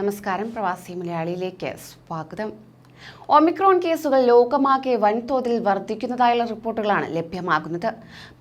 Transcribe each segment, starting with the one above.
നമസ്കാരം. പ്രവാസി മലയാളിയിലേക്ക് സ്വാഗതം. ഒമിക്രോൺ കേസുകൾ ലോകമാകെ വൻതോതിൽ വർദ്ധിക്കുന്നതായുള്ള റിപ്പോർട്ടുകളാണ് ലഭ്യമാകുന്നത്.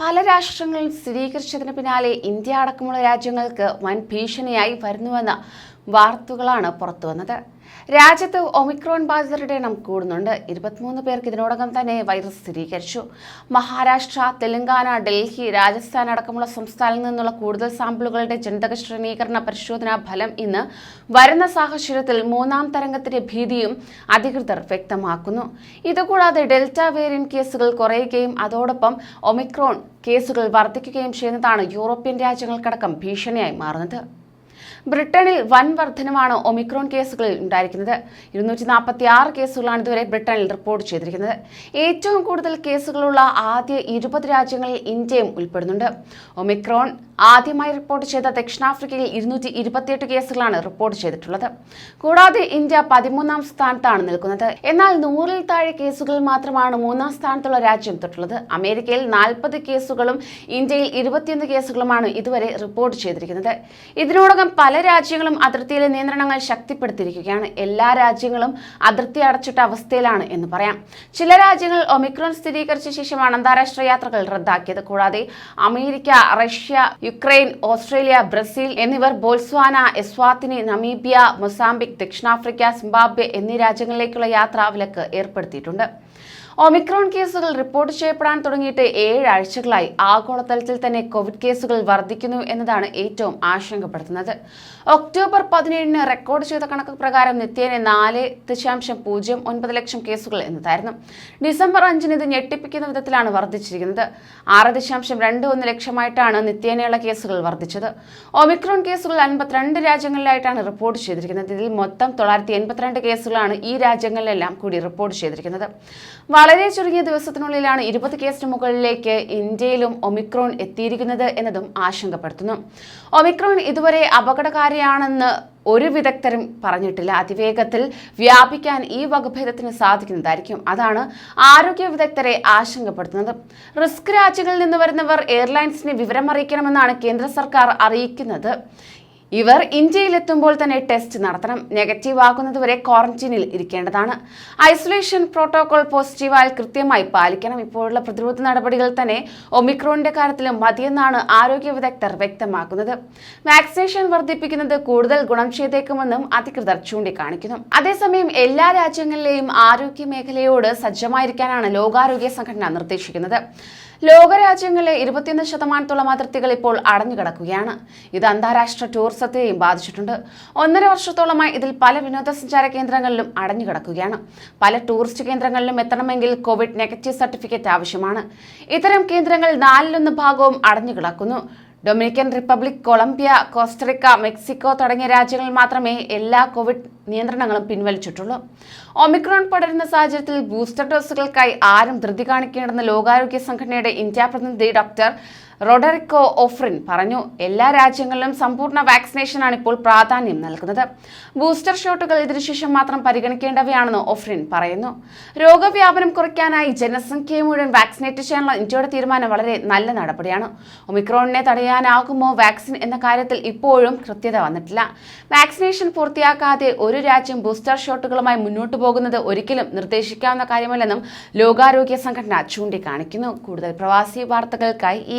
പല രാഷ്ട്രങ്ങളിൽ സ്ഥിരീകരിച്ചതിന് പിന്നാലെ ഇന്ത്യ അടക്കമുള്ള രാജ്യങ്ങൾക്ക് വൻ ഭീഷണിയായി വരുന്നുവെന്ന വാർത്തകളാണ് പുറത്തുവന്നത്. രാജ്യത്ത് ഒമിക്രോൺ ബാധിതരുടെ എണ്ണം കൂടുന്നുണ്ട്. ഇരുപത്തിമൂന്ന് പേർക്ക് ഇതിനോടകം തന്നെ വൈറസ് സ്ഥിരീകരിച്ചു. മഹാരാഷ്ട്ര തെലങ്കാന ഡൽഹി രാജസ്ഥാൻ അടക്കമുള്ള സംസ്ഥാനങ്ങളിൽ നിന്നുള്ള കൂടുതൽ സാമ്പിളുകളുടെ ജനിതക ശ്രേണീകരണ പരിശോധനാ ഫലം ഇന്ന് വരുന്ന സാഹചര്യത്തിൽ മൂന്നാം തരംഗത്തിന്റെ ഭീതിയും അധികൃതർ വ്യക്തമാക്കുന്നു. ഇതുകൂടാതെ ഡെൽറ്റ വേരിയന്റ് കേസുകൾ കുറയുകയും അതോടൊപ്പം ഒമിക്രോൺ കേസുകൾ വർദ്ധിക്കുകയും ചെയ്യുന്നതാണ് യൂറോപ്യൻ രാജ്യങ്ങൾക്കടക്കം ഭീഷണിയായി മാറുന്നത്. ബ്രിട്ടനിൽ വൻ വർധനമാണ് ഒമിക്രോൺ കേസുകളിൽ ഉണ്ടായിരിക്കുന്നത്. ഇരുന്നൂറ്റി നാൽപ്പത്തി ആറ് കേസുകളാണ് ഇതുവരെ ബ്രിട്ടനിൽ റിപ്പോർട്ട് ചെയ്തിരിക്കുന്നത്. ഏറ്റവും കൂടുതൽ കേസുകളുള്ള ആദ്യ ഇരുപത് രാജ്യങ്ങളിൽ ഇന്ത്യയും ഉൾപ്പെടുന്നുണ്ട്. ഒമിക്രോൺ ആദ്യമായി റിപ്പോർട്ട് ചെയ്ത ദക്ഷിണാഫ്രിക്കയിൽ ഇരുന്നൂറ്റി ഇരുപത്തിയെട്ട് കേസുകളാണ് റിപ്പോർട്ട് ചെയ്തിട്ടുള്ളത്. കൂടാതെ ഇന്ത്യ പതിമൂന്നാം സ്ഥാനത്താണ് നിൽക്കുന്നത്. എന്നാൽ നൂറിൽ താഴെ കേസുകൾ മാത്രമാണ് മൂന്നാം സ്ഥാനത്തുള്ള രാജ്യം തൊട്ടുള്ളത്. അമേരിക്കയിൽ നാൽപ്പത് കേസുകളും ഇന്ത്യയിൽ ഇരുപത്തിയൊന്ന് കേസുകളുമാണ് ഇതുവരെ റിപ്പോർട്ട് ചെയ്തിരിക്കുന്നത്. ഇതിനോടകം പല രാജ്യങ്ങളും അതിർത്തിയിലെ നിയന്ത്രണങ്ങൾ ശക്തിപ്പെടുത്തിയിരിക്കുകയാണ്. എല്ലാ രാജ്യങ്ങളും അതിർത്തി അടച്ചിട്ട അവസ്ഥയിലാണ് എന്ന് പറയാം. ചില രാജ്യങ്ങൾ ഒമിക്രോൺ സ്ഥിരീകരിച്ച ശേഷമാണ് അന്താരാഷ്ട്ര യാത്രകൾ റദ്ദാക്കിയത്. കൂടാതെ America Russia Ukraine Australia Brazil എന്നിവർ ബോൾസ്വാന എസ്വാത്തിനി നമീബിയ മൊസാംബിക് ദക്ഷിണാഫ്രിക്ക സിംബാബ്വെ എന്നീ രാജ്യങ്ങളിലേക്കുള്ള യാത്രാ വിലക്ക് ഏർപ്പെടുത്തിയിട്ടുണ്ട്. ഒമിക്രോൺ കേസുകൾ റിപ്പോർട്ട് ചെയ്യപ്പെടാൻ തുടങ്ങിയിട്ട് ഏഴാഴ്ചകളായി. ആഗോളതലത്തിൽ തന്നെ കോവിഡ് കേസുകൾ വർദ്ധിക്കുന്നു എന്നതാണ് ഏറ്റവും ആശങ്കപ്പെടുത്തുന്നത്. ഒക്ടോബർ പതിനേഴിന് റെക്കോർഡ് ചെയ്ത കണക്ക് പ്രകാരം നിത്യേന നാല് ദശാംശം പൂജ്യം ഒൻപത് ലക്ഷം കേസുകൾ എന്നതായിരുന്നു. ഡിസംബർ അഞ്ചിന് ഇത് ഞെട്ടിപ്പിക്കുന്ന വിധത്തിലാണ് വർദ്ധിച്ചിരിക്കുന്നത്. ആറ് ദശാംശം രണ്ട് ഒന്ന് ലക്ഷമായിട്ടാണ് നിത്യേനയുള്ള കേസുകൾ വർദ്ധിച്ചത്. ഒമിക്രോൺ കേസുകൾ അൻപത്തിരണ്ട് രാജ്യങ്ങളിലായിട്ടാണ് റിപ്പോർട്ട് ചെയ്തിരിക്കുന്നത്. ഇതിൽ മൊത്തം തൊള്ളായിരത്തി എൺപത്തിരണ്ട് കേസുകളാണ് ഈ രാജ്യങ്ങളിലെല്ലാം കൂടി റിപ്പോർട്ട് ചെയ്തിരിക്കുന്നത്. വളരെ ചുരുങ്ങിയ ദിവസത്തിനുള്ളിലാണ് ഇരുപത് കേസിന് മുകളിലേക്ക് ഇന്ത്യയിലും ഒമിക്രോൺ എത്തിയിരിക്കുന്നത് എന്നതും ആശങ്കപ്പെടുത്തുന്നു. ഒമിക്രോൺ ഇതുവരെ അപകടകാരിയാണെന്ന് ഒരു വിദഗ്ധരും പറഞ്ഞിട്ടില്ല. അതിവേഗത്തിൽ വ്യാപിക്കാൻ ഈ വകഭേദത്തിന് സാധിക്കുന്നതായിരിക്കും. അതാണ് ആരോഗ്യ വിദഗ്ധരെ ആശങ്കപ്പെടുത്തുന്നത്. റിസ്ക് രാജ്യങ്ങളിൽ നിന്ന് വരുന്നവർ എയർലൈൻസിനെ വിവരം അറിയിക്കണമെന്നാണ് കേന്ദ്ര സർക്കാർ അറിയിക്കുന്നത്. ഇവർ ഇന്ത്യയിലെത്തുമ്പോൾ തന്നെ ടെസ്റ്റ് നടത്തണം. നെഗറ്റീവ് ആകുന്നതുവരെ ക്വാറന്റീനിൽ ഇരിക്കേണ്ടതാണ്. ഐസൊലേഷൻ പ്രോട്ടോകോൾ പോസിറ്റീവായി കൃത്യമായി പാലിക്കണം. ഇപ്പോഴുള്ള പ്രതിരോധ നടപടികൾ തന്നെ ഒമിക്രോണിന്റെ കാര്യത്തിലും മതിയെന്നാണ് ആരോഗ്യ വിദഗ്ധർ വ്യക്തമാക്കുന്നത്. വാക്സിനേഷൻ വർദ്ധിപ്പിക്കുന്നത് കൂടുതൽ ഗുണം ചെയ്തേക്കുമെന്നും അധികൃതർ ചൂണ്ടിക്കാണിക്കുന്നു. അതേസമയം എല്ലാ രാജ്യങ്ങളിലെയും ആരോഗ്യ മേഖലയോട് സജ്ജമായിരിക്കാനാണ് ലോകാരോഗ്യ സംഘടന നിർദ്ദേശിക്കുന്നത്. ലോകരാജ്യങ്ങളിലെ ഇരുപത്തിയൊന്ന് ശതമാനത്തോളം അതിർത്തികൾ ഇപ്പോൾ അടഞ്ഞുകിടക്കുകയാണ്. ഇത് അന്താരാഷ്ട്ര ടൂറിസത്തെയും ബാധിച്ചിട്ടുണ്ട്. ഒന്നര വർഷത്തോളമായി ഇതിൽ പല വിനോദസഞ്ചാര കേന്ദ്രങ്ങളിലും അടഞ്ഞുകിടക്കുകയാണ്. പല ടൂറിസ്റ്റ് കേന്ദ്രങ്ങളിലും എത്തണമെങ്കിൽ കോവിഡ് നെഗറ്റീവ് സർട്ടിഫിക്കറ്റ് ആവശ്യമാണ്. ഇത്തരം കേന്ദ്രങ്ങൾ നാലിലൊന്ന് ഭാഗവും അടഞ്ഞുകിടക്കുന്നു. Dominican Republic Colombia Costa Rica Mexico തുടങ്ങിയ രാജ്യങ്ങളിൽ മാത്രമേ എല്ലാ കോവിഡ് നിയന്ത്രണങ്ങളും പിൻവലിച്ചിട്ടുള്ളൂ. ഒമിക്രോൺ പടരുന്ന സാഹചര്യത്തിൽ ബൂസ്റ്റർ ഡോസുകൾക്കായി ആരും ധൃതി കാണിക്കേണ്ടെന്ന് ലോകാരോഗ്യ സംഘടനയുടെ ഇന്ത്യ പ്രതിനിധി ഡോക്ടർ റോഡറിക്കോ ഓഫ്രിൻ പറഞ്ഞു എല്ലാ രാജ്യങ്ങളിലും സമ്പൂർണ വാക്സിനേഷനാണ് ഇപ്പോൾ പ്രാധാന്യം നൽകുന്നത്. ബൂസ്റ്റർ ഷോട്ടുകൾ ഇതിനുശേഷം മാത്രം പരിഗണിക്കേണ്ടവയാണെന്ന് ഓഫ്രിൻ പറയുന്നു. രോഗവ്യാപനം കുറയ്ക്കാനായി ജനസംഖ്യയെ മുഴുവൻ വാക്സിനേറ്റ് ചെയ്യാനുള്ള ഇന്ത്യയുടെ തീരുമാനം വളരെ നല്ല നടപടിയാണ്. ഒമിക്രോണിനെ തടയാനാകുമോ വാക്സിൻ എന്ന കാര്യത്തിൽ ഇപ്പോഴും കൃത്യത വന്നിട്ടില്ല. വാക്സിനേഷൻ പൂർത്തിയാക്കാതെ ഒരു രാജ്യം ബൂസ്റ്റർ ഷോട്ടുകളുമായി മുന്നോട്ട് പോകുന്നത് ഒരിക്കലും നിർദ്ദേശിക്കാവുന്ന കാര്യമല്ലെന്നും ലോകാരോഗ്യ സംഘടന ചൂണ്ടിക്കാണിക്കുന്നു. കൂടുതൽ പ്രവാസി വാർത്തകൾക്കായി ഈ